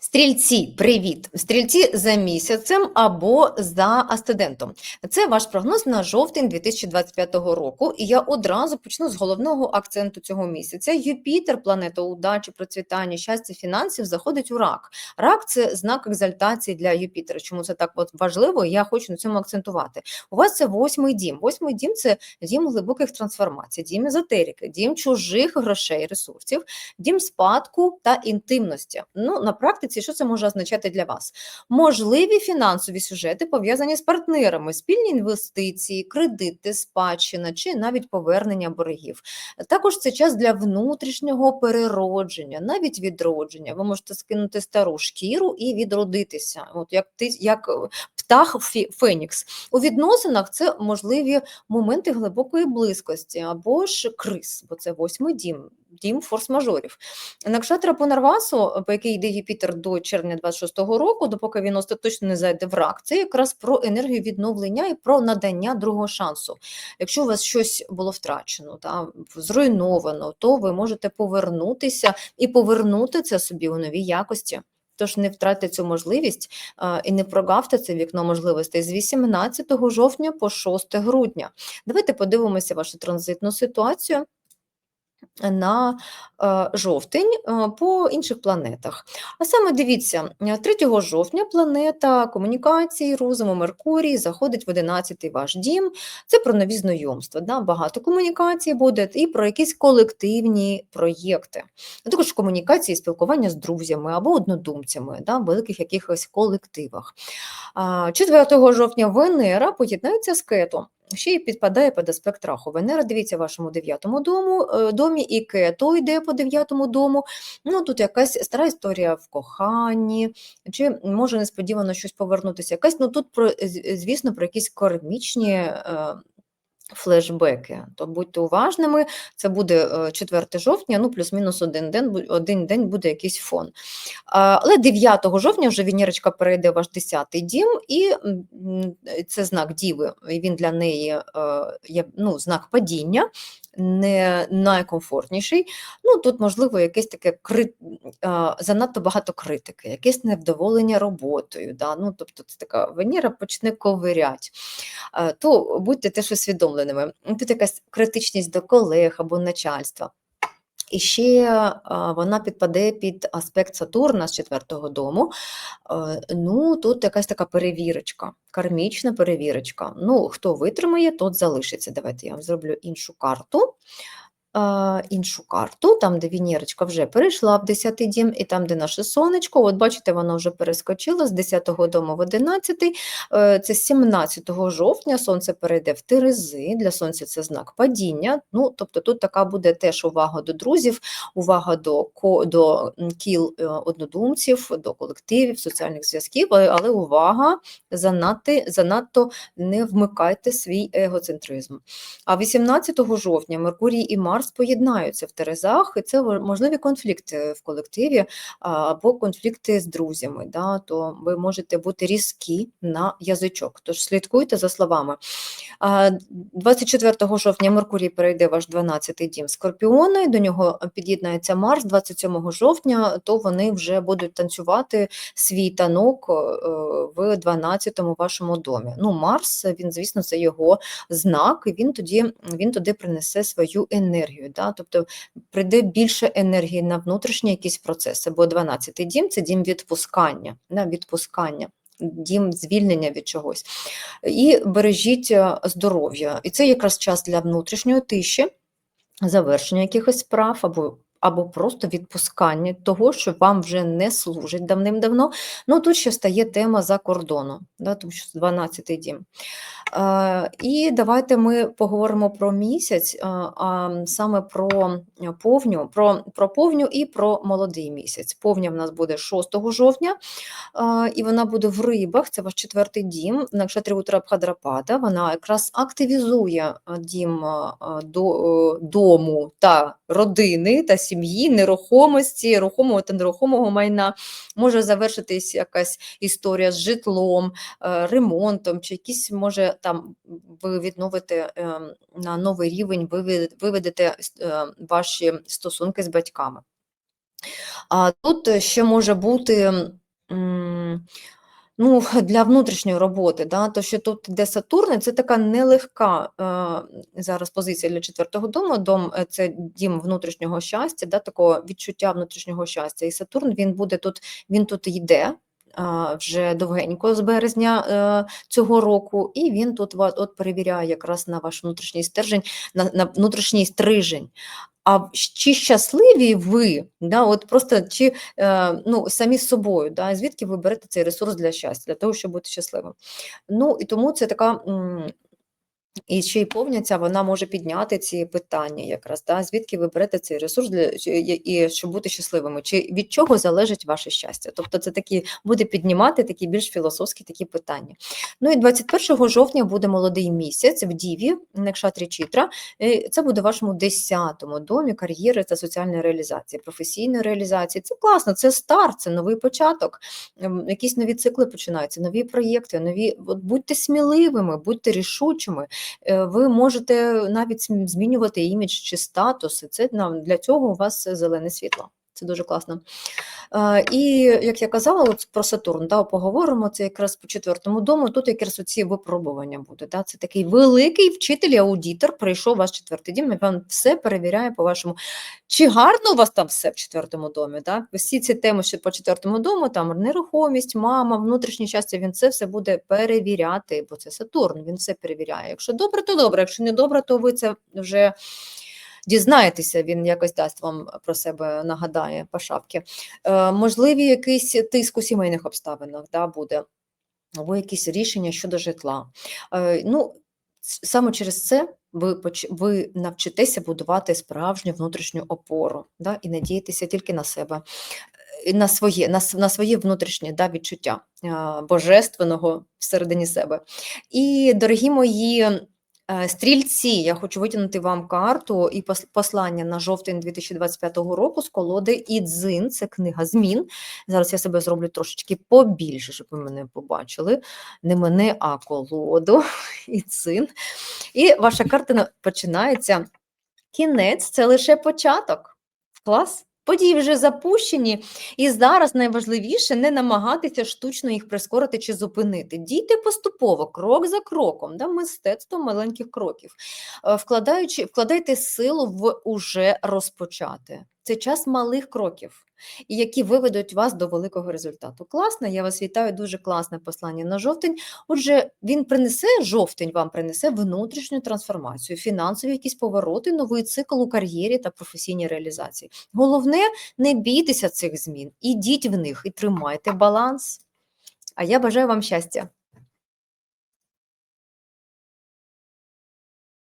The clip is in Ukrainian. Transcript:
Стрільці, привіт! Стрільці за місяцем або за астудентом. Це ваш прогноз на жовтень 2025 року. І я одразу почну з головного акценту цього місяця. Юпітер, планета удачі, процвітання, щастя, фінансів, заходить у рак. Рак це знак екзальтації для Юпітера. Чому це так важливо? Я хочу на цьому акцентувати. У вас це восьмий дім. Восьмий дім це дім глибоких трансформацій, дім езотерики, дім чужих грошей, ресурсів, дім спадку та інтимності. Ну, на практиці, що це може означати для вас? Можливі фінансові сюжети пов'язані з партнерами, спільні інвестиції, кредити, спадщина чи навіть повернення боргів. Також це час для внутрішнього переродження, навіть відродження. Ви можете скинути стару шкіру і відродитися, от як ти як е, птах Фенікс. У відносинах це можливі моменти глибокої близькості або ж криз, бо це восьмий дім, дім форс-мажорів. Накшатра Пунарвасу, по який йде Юпітер до червня 26-го року, допоки він остаточно не зайде в рак, це якраз про енергію відновлення і про надання другого шансу. Якщо у вас щось було втрачено, та, зруйновано, то ви можете повернутися і повернути це собі у новій якості. Тож не втратьте цю можливість і не прогавте це вікно можливостей з 18 жовтня по 6 грудня. Давайте подивимося вашу транзитну ситуацію на е, жовтень е, по інших планетах. А саме дивіться, е, 3 жовтня планета комунікації, розуму, Меркурій заходить в 11-й ваш дім. Це про нові знайомства. Да? Багато комунікацій буде і про якісь колективні проєкти. А також комунікації, спілкування з друзями або однодумцями да? в великих якихось колективах. 4 жовтня Венера поєднається з кетом. Ще й підпадає під аспект раху. Венера, дивіться, в вашому дев'ятому дому, е, домі, і кето йде по дев'ятому дому. Ну, тут якась стара історія в коханні, чи може несподівано щось повернутися. Якась, ну тут, про, звісно, про якісь кармічні е, флешбеки. То будьте уважними, це буде е, 4 жовтня, ну плюс-мінус один день, один день буде якийсь фон. Але 9 жовтня вже Венерочка перейде в ваш 10-й дім, і це знак Діви, він для неї е, є ну, знак падіння, не найкомфортніший. Ну, тут, можливо, якесь таке кри... е, занадто багато критики, якесь невдоволення роботою. Да? Ну, тобто, це така Венера почне ковирять. То будьте теж усвідомленими. Тут якась критичність до колег або начальства. І ще а, вона підпаде під аспект Сатурна з четвертого дому. Е, Ну, тут якась така перевірочка, кармічна перевірочка. Ну, хто витримає, тот залишиться. Давайте я вам зроблю іншу карту. Е, Іншу карту, там, де Венерочка вже перейшла в 10-й дім, і там, де наше сонечко, от бачите, воно вже перескочило з 10-го дому в 11-й. Е, Це 17 жовтня сонце перейде в Терези. Для сонця це знак падіння. Ну, тобто тут така буде теж увага до друзів, увага до, до кіл е, однодумців, до колективів, соціальних зв'язків, але увага, занадто, занадто не вмикайте свій егоцентризм. А 18 жовтня Меркурій і Марс поєднаються в Терезах, і це можливі конфлікти в колективі або конфлікти з друзями. Да? То ви можете бути різкі на язичок. Тож слідкуйте за словами. 24 жовтня Меркурій перейде ваш 12-й дім Скорпіона, і до нього під'єднається Марс 27 жовтня, то вони вже будуть танцювати свій танок е, в 12-му вашому домі. Ну, Марс, він, звісно, це його знак, і він тоді він туди принесе свою енергію. Да? Тобто прийде більше енергії на внутрішні якісь процеси, бо 12-й дім це дім відпускання, да? відпускання. Дім звільнення від чогось. І бережіть е, здоров'я. І це якраз час для внутрішньої тиші, завершення якихось справ або, або просто відпускання того, що вам вже не служить давним-давно. Ну тут ще стає тема за кордону, да, тому що 12-й дім. Е, і давайте ми поговоримо про місяць, а саме про повню, про, про повню і про молодий місяць. Повня в нас буде 6 жовтня, е, і вона буде в рибах, це ваш четвертий дім, на кшатрі Утарабхадрапада. Вона якраз активізує дім до, е, дому та родини та сім'ї, нерухомості, рухомого та нерухомого майна. Може завершитись якась історія з житлом, е, ремонтом, чи якісь може там ви відновите е, на новий рівень, виве- виведете е, ваші стосунки з батьками. А тут ще може бути. Ну, для внутрішньої роботи, да, то що тут де Сатурн, це така нелегка е, зараз позиція для четвертого дому. Дом е, це дім внутрішнього щастя, да, такого відчуття внутрішнього щастя. І Сатурн він буде тут, він тут йде. е, Вже довгенько з березня е, цього року, і він тут от перевіряє якраз на ваш внутрішній стержень, на, на внутрішній стрижень. А чи щасливі ви, да, от просто чи е, ну, самі з собою, да, звідки ви берете цей ресурс для щастя, для того, щоб бути щасливим? Ну і тому це така. І ще й повняця вона може підняти ці питання, якраз да? звідки ви берете цей ресурс для і щоб бути щасливими, чи від чого залежить ваше щастя? Тобто, це такі буде піднімати такі більш філософські такі питання. Ну і 21 жовтня буде молодий місяць в Діві, Некшатрі Чітра. Це буде вашому 10-му домі кар'єри та соціальної реалізації, професійної реалізації. Це класно, це старт, це новий початок. Ем, Якісь нові цикли починаються, нові проєкти, нові. От будьте сміливими, будьте рішучими. Е, Ви можете навіть зм- змінювати імідж чи статус. і Це для цього у вас зелене світло. Це дуже класно. Е, І як я казала, от про Сатурн, да, поговоримо це якраз по четвертому дому. Тут якраз оці випробування буде. Да. Це такий великий вчитель, і аудитор прийшов у ваш четвертий дім, і він все перевіряє по вашому. Чи гарно у вас там все в четвертому домі? Да? Всі ці теми, що по четвертому дому, там нерухомість, мама, внутрішнє щастя, він це все буде перевіряти, бо це Сатурн, він все перевіряє. Якщо добре, то добре. Якщо не добре, то ви це вже дізнаєтеся, він якось дасть вам про себе нагадає по шапці. Е, можливі якийсь тиск у сімейних обставинах да, буде, або якісь рішення щодо житла. Е, ну, саме через це ви, ви навчитеся будувати справжню внутрішню опору да, і надіятися тільки на себе. І на своє, на, на своє внутрішнє да, відчуття а, божественного всередині себе. І, дорогі мої е, стрільці, я хочу витягнути вам карту і послання на жовтень 2025 року з колоди Ідзин, це книга змін. Зараз я себе зроблю трошечки побільше, щоб ви мене побачили. Не мене, а колоду Ідзин. І ваша карта починається. Кінець це лише початок. Клас. Події вже запущені, і зараз найважливіше не намагатися штучно їх прискорити чи зупинити. Дійте поступово, крок за кроком, да, мистецтво маленьких кроків, Е, вкладаючи, вкладайте силу в уже розпочати. Це час малих кроків, які виведуть вас до великого результату. Класно, я вас вітаю, дуже класне послання на жовтень. Отже, він принесе жовтень, вам принесе внутрішню трансформацію, фінансові якісь повороти, новий цикл у кар'єрі та професійній реалізації. Головне, не бійтеся цих змін, ідіть в них і тримайте баланс. А я бажаю вам щастя.